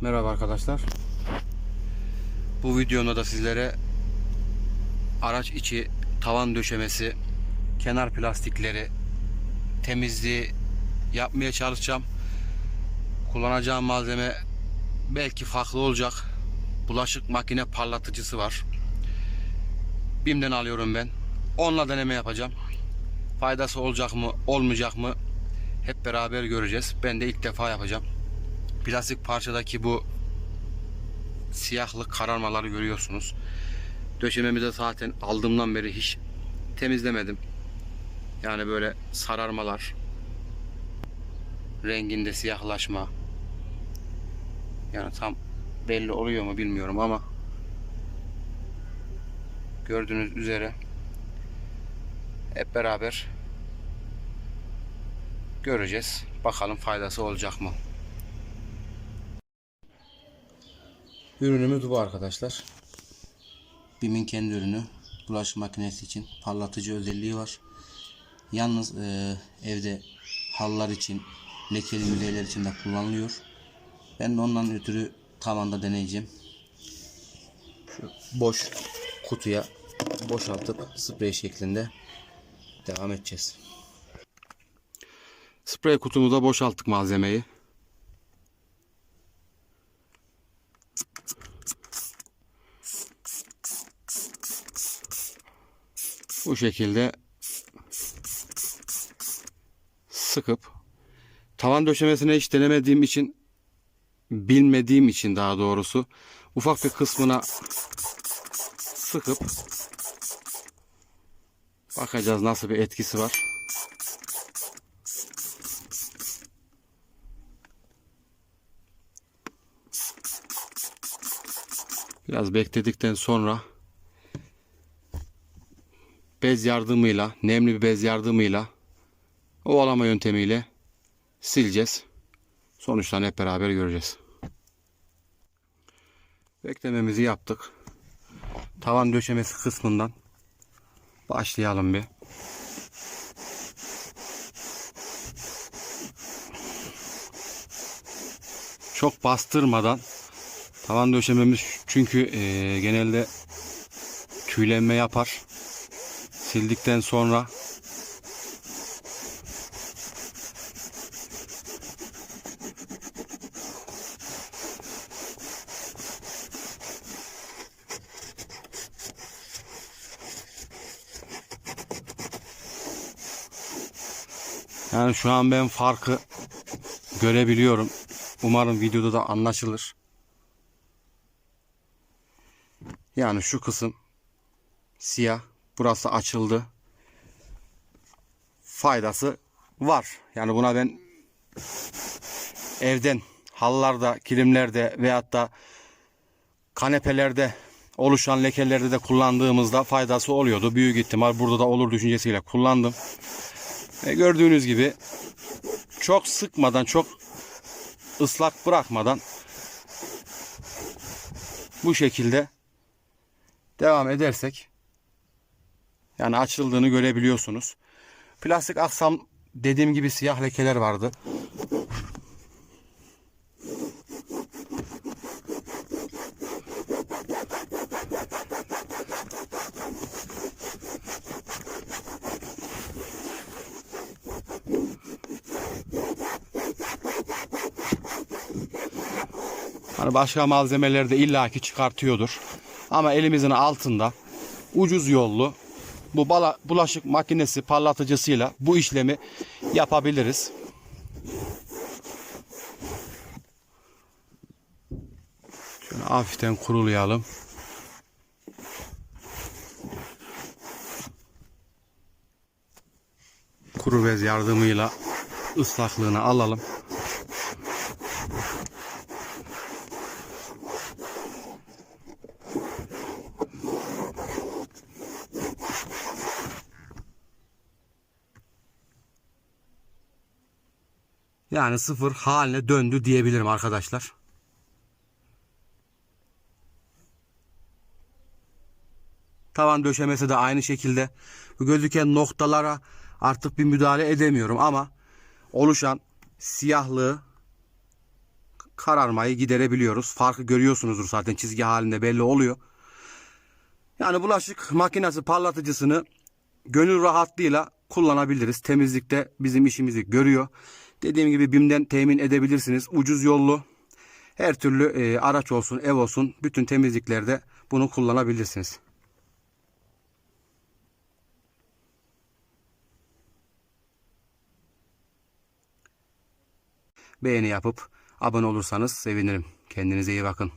Merhaba arkadaşlar. Bu videomda da sizlere araç içi tavan döşemesi, kenar plastikleri, temizliği yapmaya çalışacağım. Kullanacağım malzeme belki farklı olacak. Bulaşık makine parlatıcısı var. BİM'den alıyorum ben. Onunla deneme yapacağım. Faydası olacak mı, olmayacak mı? Hep beraber göreceğiz. Ben de ilk defa yapacağım. Plastik parçadaki bu siyahlık kararmaları görüyorsunuz. Döşememi de zaten aldığımdan beri hiç temizlemedim. Yani böyle sararmalar, renginde siyahlaşma. Yani tam belli oluyor mu bilmiyorum ama gördüğünüz üzere hep beraber göreceğiz. Bakalım faydası olacak mı? Ürünümüz bu arkadaşlar. BİM'in kendi ürünü. Bulaşık makinesi için parlatıcı özelliği var. Yalnız e, evde halılar için, lekeli yüzeyler için de kullanılıyor. Ben de ondan ötürü tavanda deneyeceğim. Şu boş kutuya boşaltıp sprey şeklinde devam edeceğiz. Sprey kutumuza boşalttık malzemeyi. Bu şekilde sıkıp tavan döşemesine hiç denemediğim için bilmediğim için daha doğrusu ufak bir kısmına sıkıp bakacağız nasıl bir etkisi var. Biraz bekledikten sonra bez yardımıyla, nemli bir bez yardımıyla ovalama yöntemiyle sileceğiz. Sonuçlarını hep beraber göreceğiz. Beklememizi yaptık. Tavan döşemesi kısmından başlayalım bir. Çok bastırmadan tavan döşememiz çünkü eee, genelde tüylenme yapar sildikten sonra yani şu an ben farkı görebiliyorum. Umarım videoda da anlaşılır. Yani şu kısım siyah. Burası açıldı. Faydası var. Yani buna ben evden halılarda, kilimlerde veyahut da kanepelerde oluşan lekelerde de kullandığımızda faydası oluyordu. Büyük ihtimal burada da olur düşüncesiyle kullandım. Ve gördüğünüz gibi çok sıkmadan, çok ıslak bırakmadan bu şekilde devam edersek yani açıldığını görebiliyorsunuz. Plastik aksam dediğim gibi siyah lekeler vardı. Hani başka malzemeler de illaki çıkartıyordur. Ama elimizin altında ucuz yollu bu bala, bulaşık makinesi parlatıcısıyla bu işlemi yapabiliriz. Şöyle hafiften kurulayalım. Kuru bez yardımıyla ıslaklığını alalım. Yani sıfır haline döndü diyebilirim arkadaşlar. Tavan döşemesi de aynı şekilde. Bu gözüken noktalara artık bir müdahale edemiyorum ama oluşan siyahlığı kararmayı giderebiliyoruz. Farkı görüyorsunuzdur zaten çizgi halinde belli oluyor. Yani bulaşık makinesi parlatıcısını gönül rahatlığıyla kullanabiliriz. Temizlikte bizim işimizi görüyor. Dediğim gibi BİM'den temin edebilirsiniz. Ucuz yollu her türlü e, araç olsun, ev olsun bütün temizliklerde bunu kullanabilirsiniz. Beğeni yapıp abone olursanız sevinirim. Kendinize iyi bakın.